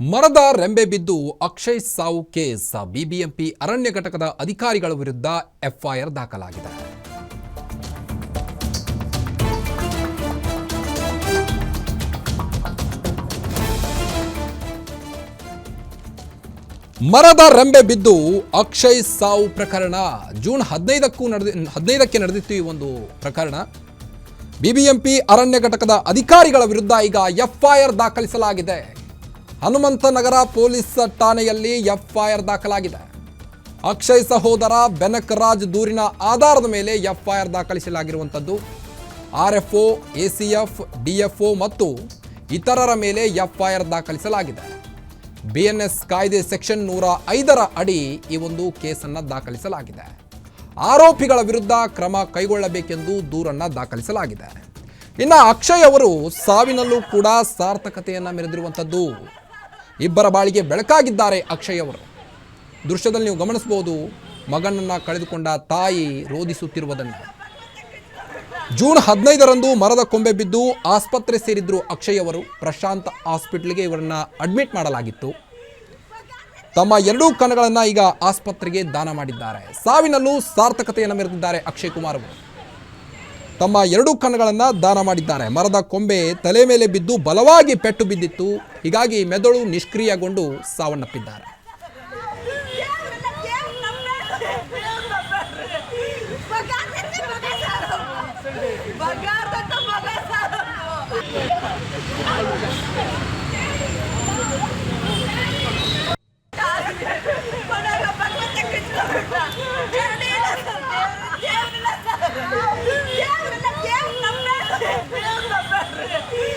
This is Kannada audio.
ಮರದ ರೆಂಬೆ ಬಿದ್ದು ಅಕ್ಷಯ್ ಸಾವು ಕೇಸ್ ಬಿಬಿಎಂಪಿ ಅರಣ್ಯ ಘಟಕದ ಅಧಿಕಾರಿಗಳ ವಿರುದ್ಧ ಎಫ್ಐಆರ್ ದಾಖಲಾಗಿದೆ. ಮರದ ರೆಂಬೆ ಬಿದ್ದು ಅಕ್ಷಯ್ ಸಾವು ಪ್ರಕರಣ ಜೂನ್ ಹದಿನೈದಕ್ಕೂ ನಡೆದ, ಹದಿನೈದಕ್ಕೆ ನಡೆದಿತ್ತು ಈ ಒಂದು ಪ್ರಕರಣ. ಬಿಬಿಎಂಪಿ ಅರಣ್ಯ ಘಟಕದ ಅಧಿಕಾರಿಗಳ ವಿರುದ್ಧ ಈಗ ಎಫ್ಐಆರ್ ದಾಖಲಿಸಲಾಗಿದೆ. ಹನುಮಂತನಗರ ಪೊಲೀಸ್ ಠಾಣೆಯಲ್ಲಿ ಎಫ್ಐಆರ್ ದಾಖಲಾಗಿದೆ. ಅಕ್ಷಯ್ ಸಹೋದರ ಬೆನಕ್ ರಾಜ್ ದೂರಿನ ಆಧಾರದ ಮೇಲೆ ಎಫ್ಐಆರ್ ದಾಖಲಿಸಲಾಗಿರುವಂಥದ್ದು ಆರ್ಎಫ್ಒ, ಎಸಿಎಫ್, ಡಿಎಫ್ಒ ಮತ್ತು ಇತರರ ಮೇಲೆ ಎಫ್ಐಆರ್ ದಾಖಲಿಸಲಾಗಿದೆ. ಬಿಎನ್ಎಸ್ ಕಾಯ್ದೆ ಸೆಕ್ಷನ್ ನೂರ ಐದರ ಅಡಿ ಈ ಒಂದು ಕೇಸನ್ನು ದಾಖಲಿಸಲಾಗಿದೆ. ಆರೋಪಿಗಳ ವಿರುದ್ಧ ಕ್ರಮ ಕೈಗೊಳ್ಳಬೇಕೆಂದು ದೂರನ್ನು ದಾಖಲಿಸಲಾಗಿದೆ. ಇನ್ನು ಅಕ್ಷಯ್ ಅವರು ಸಾವಿನಲ್ಲೂ ಕೂಡ ಸಾರ್ಥಕತೆಯನ್ನು ಮೆರೆದಿರುವಂಥದ್ದು ಇಬ್ಬರ ಬಾಳಿಗೆ ಬೆಳಕಾಗಿದ್ದಾರೆ ಅಕ್ಷಯ್ ಅವರು. ದೃಶ್ಯದಲ್ಲಿ ನೀವು ಗಮನಿಸಬಹುದು, ಮಗನನ್ನು ಕಳೆದುಕೊಂಡ ತಾಯಿ ರೋಧಿಸುತ್ತಿರುವುದನ್ನು. ಜೂನ್ ಹದಿನೈದರಂದು ಮರದ ಕೊಂಬೆ ಬಿದ್ದು ಆಸ್ಪತ್ರೆ ಸೇರಿದ್ರು ಅಕ್ಷಯ್ ಅವರು. ಪ್ರಶಾಂತ್ ಹಾಸ್ಪಿಟ್ಲಿಗೆ ಇವರನ್ನ ಅಡ್ಮಿಟ್ ಮಾಡಲಾಗಿತ್ತು. ತಮ್ಮ ಎರಡೂ ಕಣಗಳನ್ನು ಈಗ ಆಸ್ಪತ್ರೆಗೆ ದಾನ ಮಾಡಿದ್ದಾರೆ. ಸಾವಿನಲ್ಲೂ ಸಾರ್ಥಕತೆಯನ್ನು ಮೆರೆದಿದ್ದಾರೆ ಅಕ್ಷಯ್ ಕುಮಾರ್ ಅವರು. ತಮ್ಮ ಎರಡು ಕಣ್ಣುಗಳನ್ನು ದಾನ ಮಾಡಿದ್ದಾರೆ. ಮರದ ಕೊಂಬೆ ತಲೆ ಮೇಲೆ ಬಿದ್ದು ಬಲವಾಗಿ ಪೆಟ್ಟು ಬಿದ್ದಿತ್ತು. ಹೀಗಾಗಿ ಮೆದುಳು ನಿಷ್ಕ್ರಿಯಗೊಂಡು ಸಾವನ್ನಪ್ಪಿದ್ದಾರೆ. ¡Mierda, perre!